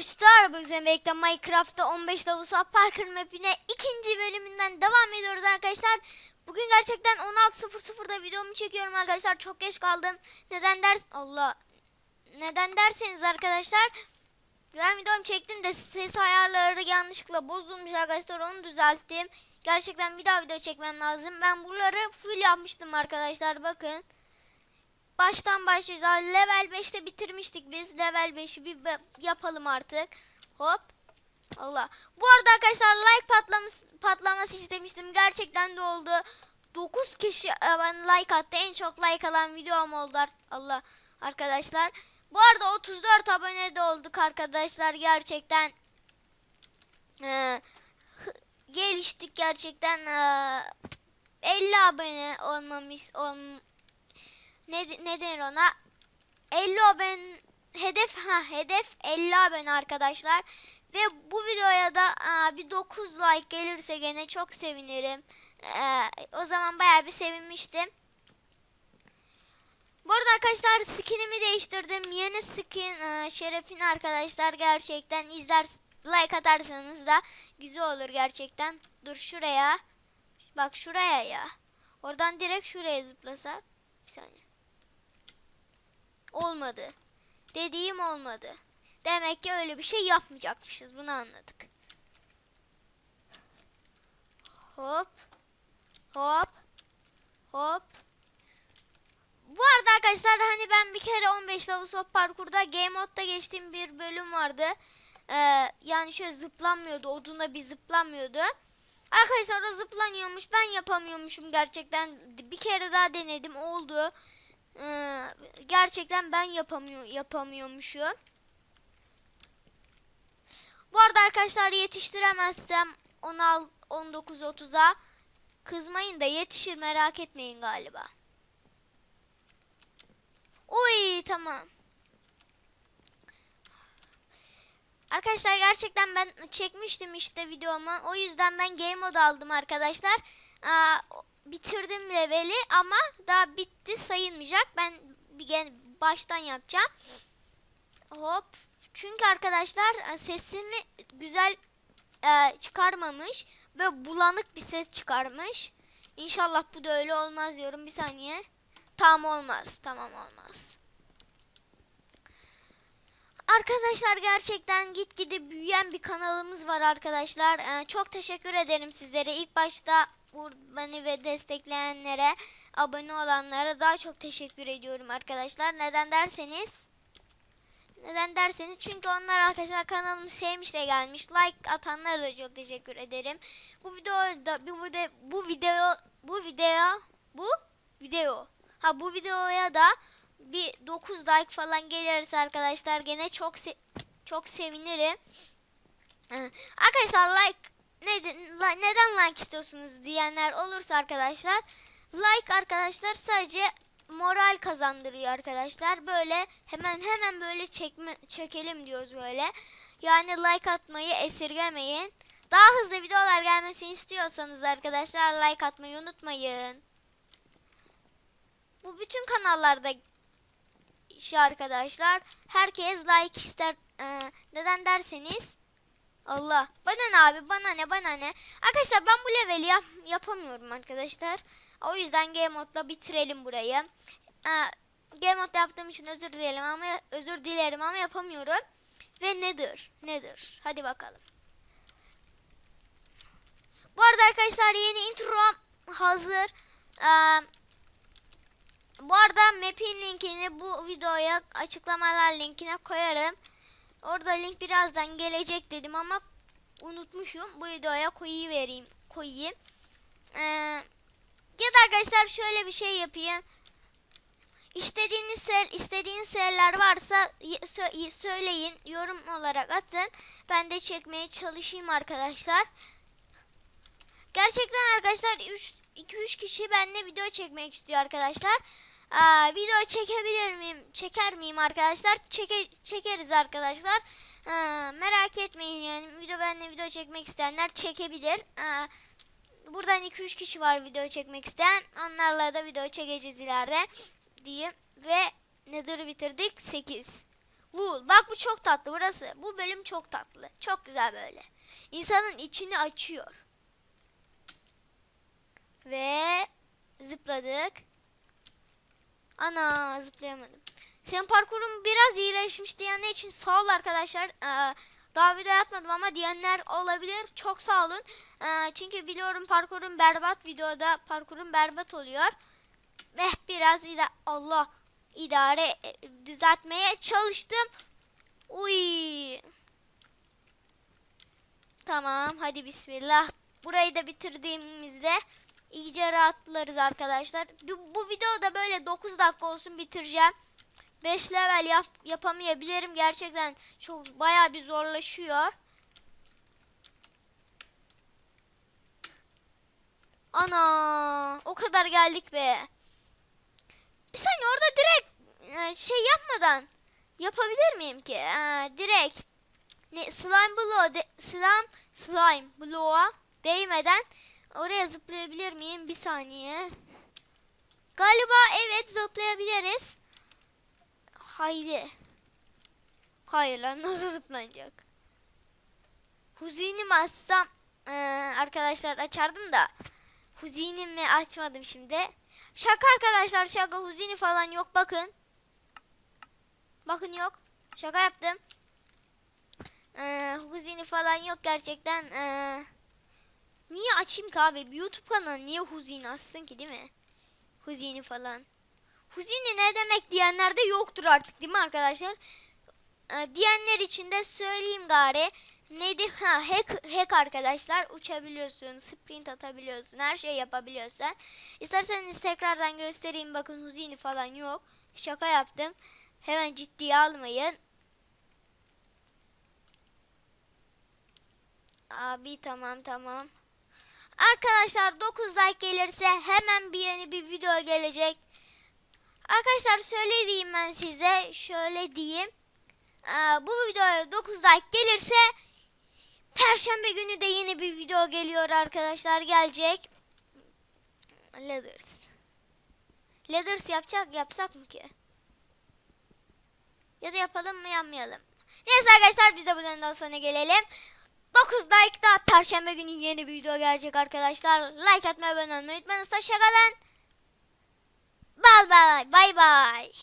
Arkadaşlar bugün birlikte Minecraft'ta 15 Davusal Parker mapine ikinci bölümünden devam ediyoruz arkadaşlar. Bugün gerçekten 16.00'da videomu çekiyorum arkadaşlar. Çok geç kaldım. Neden ders Allah. Neden derseniz arkadaşlar ben videomu çektim de ses ayarları yanlışlıkla bozulmuş arkadaşlar. Onu düzelttim. Gerçekten bir daha video çekmem lazım. Ben buraları full yapmıştım arkadaşlar. Bakın. Baştan başlayacağız. Level 5'te bitirmiştik biz. Level 5'i bir yapalım artık. Hop. Allah. Bu arada arkadaşlar like patlaması, patlaması istemiştim. Gerçekten de oldu. 9 kişi e, ben like attı. En çok like alan videom oldu. Allah arkadaşlar. Bu arada 34 abone de olduk arkadaşlar. Gerçekten e, hı- geliştik gerçekten. e, 50 abone olmamış olm ne, ne denir ona? 50 abone hedef ha hedef 50 abone arkadaşlar. Ve bu videoya da aa, bir 9 like gelirse gene çok sevinirim. Ee, o zaman bayağı bir sevinmiştim. Bu arada arkadaşlar skinimi değiştirdim. Yeni skin e, şerefine arkadaşlar gerçekten izler like atarsanız da güzel olur gerçekten. Dur şuraya. Bak şuraya ya. Oradan direkt şuraya zıplasak. Bir saniye. Olmadı. Dediğim olmadı. Demek ki öyle bir şey yapmayacakmışız. Bunu anladık. Hop. Hop. Hop. Bu arada arkadaşlar hani ben bir kere 15 Lavus Hop parkurda Game Mode'da geçtiğim bir bölüm vardı. Ee, yani şöyle zıplanmıyordu. Odunda bir zıplanmıyordu. Arkadaşlar o zıplanıyormuş. Ben yapamıyormuşum gerçekten. Bir kere daha denedim. Oldu. Ee, gerçekten ben yapamıyor yapamıyormuşum. Bu arada arkadaşlar yetiştiremezsem 16 19 30'a kızmayın da yetişir merak etmeyin galiba. Uy tamam. Arkadaşlar gerçekten ben çekmiştim işte videomu. O yüzden ben game mode aldım arkadaşlar. Aa, bitirdim leveli ama daha bitti sayılmayacak. Ben bir baştan yapacağım. Hop. Çünkü arkadaşlar e, sesimi güzel e, çıkarmamış ve bulanık bir ses çıkarmış. İnşallah bu da öyle olmaz diyorum. Bir saniye. Tam olmaz. Tamam olmaz. Arkadaşlar gerçekten gitgide büyüyen bir kanalımız var arkadaşlar. Ee, çok teşekkür ederim sizlere. İlk başta beni ve destekleyenlere, abone olanlara daha çok teşekkür ediyorum arkadaşlar. Neden derseniz neden derseniz çünkü onlar arkadaşlar kanalımı sevmiş de gelmiş. Like atanlara da çok teşekkür ederim. Bu videoda bu video bu video bu video bu video ha bu videoya da bir 9 like falan gelirse arkadaşlar gene çok se- çok sevinirim. Arkadaşlar like neden li- neden like istiyorsunuz diyenler olursa arkadaşlar like arkadaşlar sadece moral kazandırıyor arkadaşlar. Böyle hemen hemen böyle çekme çekelim diyoruz böyle. Yani like atmayı esirgemeyin. Daha hızlı videolar gelmesini istiyorsanız arkadaşlar like atmayı unutmayın. Bu bütün kanallarda işi arkadaşlar. Herkes like ister. Ee, neden derseniz Allah. Bana ne abi bana ne bana ne. Arkadaşlar ben bu leveli yap yapamıyorum arkadaşlar. O yüzden game modla bitirelim burayı. Ee, game mod yaptığım için özür dilerim ama özür dilerim ama yapamıyorum. Ve nedir? Nedir? Hadi bakalım. Bu arada arkadaşlar yeni intro hazır. Ee, bu arada map'in linkini bu videoya açıklamalar linkine koyarım. Orada link birazdan gelecek dedim ama unutmuşum. Bu videoya koyu vereyim, koyayım. Ee, ya da arkadaşlar şöyle bir şey yapayım. İstediğiniz ser, istediğiniz seriler varsa sö- söyleyin, yorum olarak atın. Ben de çekmeye çalışayım arkadaşlar. Gerçekten arkadaşlar 3 2-3 kişi benimle video çekmek istiyor arkadaşlar. Aa, video çekebilir miyim? Çeker miyim arkadaşlar? Çeke, çekeriz arkadaşlar. Aa, merak etmeyin yani video benimle video çekmek isteyenler çekebilir. Aa, buradan 2-3 kişi var video çekmek isteyen. Onlarla da video çekeceğiz ileride diyeyim. Ve Nether'ı bitirdik 8. Wool. Bak bu çok tatlı burası. Bu bölüm çok tatlı. Çok güzel böyle. İnsanın içini açıyor. Ve zıpladık. Ana zıplayamadım. Senin parkurun biraz iyileşmiş diyenler için sağ ol arkadaşlar. Ee, daha video yapmadım ama diyenler olabilir. Çok sağ olun. Ee, çünkü biliyorum parkurun berbat videoda parkurun berbat oluyor. Ve biraz ida Allah idare e, düzeltmeye çalıştım. Uy. Tamam hadi bismillah. Burayı da bitirdiğimizde iyice rahatlarız arkadaşlar. Bu, bu videoda böyle 9 dakika olsun bitireceğim. 5 level yap, yapamayabilirim gerçekten çok bayağı bir zorlaşıyor. Ana o kadar geldik be. Bir saniye orada direkt e, şey yapmadan yapabilir miyim ki? E, direkt ne slime blow de, slime slime blow'a değmeden oraya zıplayabilir miyim? Bir saniye. Galiba evet zıplayabiliriz. Haydi. Hayır lan nasıl zıplanacak? Huzini mi açsam Ee, arkadaşlar açardım da Huzini mi açmadım şimdi. Şaka arkadaşlar şaka huzini falan yok bakın. Bakın yok. Şaka yaptım. Ee, huzini falan yok gerçekten. Ee, niye açayım ki abi? YouTube kanalı niye huzini açsın ki değil mi? Huzini falan. Huzini ne demek diyenler de yoktur artık değil mi arkadaşlar? Ee, diyenler için de söyleyeyim gari. Neydi? Ha hack, hack arkadaşlar. Uçabiliyorsun, sprint atabiliyorsun, her şey yapabiliyorsun. İsterseniz tekrardan göstereyim. Bakın Huzini falan yok. Şaka yaptım. Hemen ciddiye almayın. Abi tamam tamam. Arkadaşlar 9 like gelirse hemen bir yeni bir video gelecek. Arkadaşlar şöyle diyeyim ben size. Şöyle diyeyim. Aa, bu videoya 9 like gelirse Perşembe günü de yeni bir video geliyor arkadaşlar. Gelecek. Leathers. Leathers yapacak yapsak mı ki? Ya da yapalım mı yapmayalım. Neyse arkadaşlar biz de bundan sonra gelelim. 9 like da perşembe günü yeni bir video gelecek arkadaşlar. Like atmayı abone olmayı unutmayın. Hoşçakalın. Bye bye. Bye bye.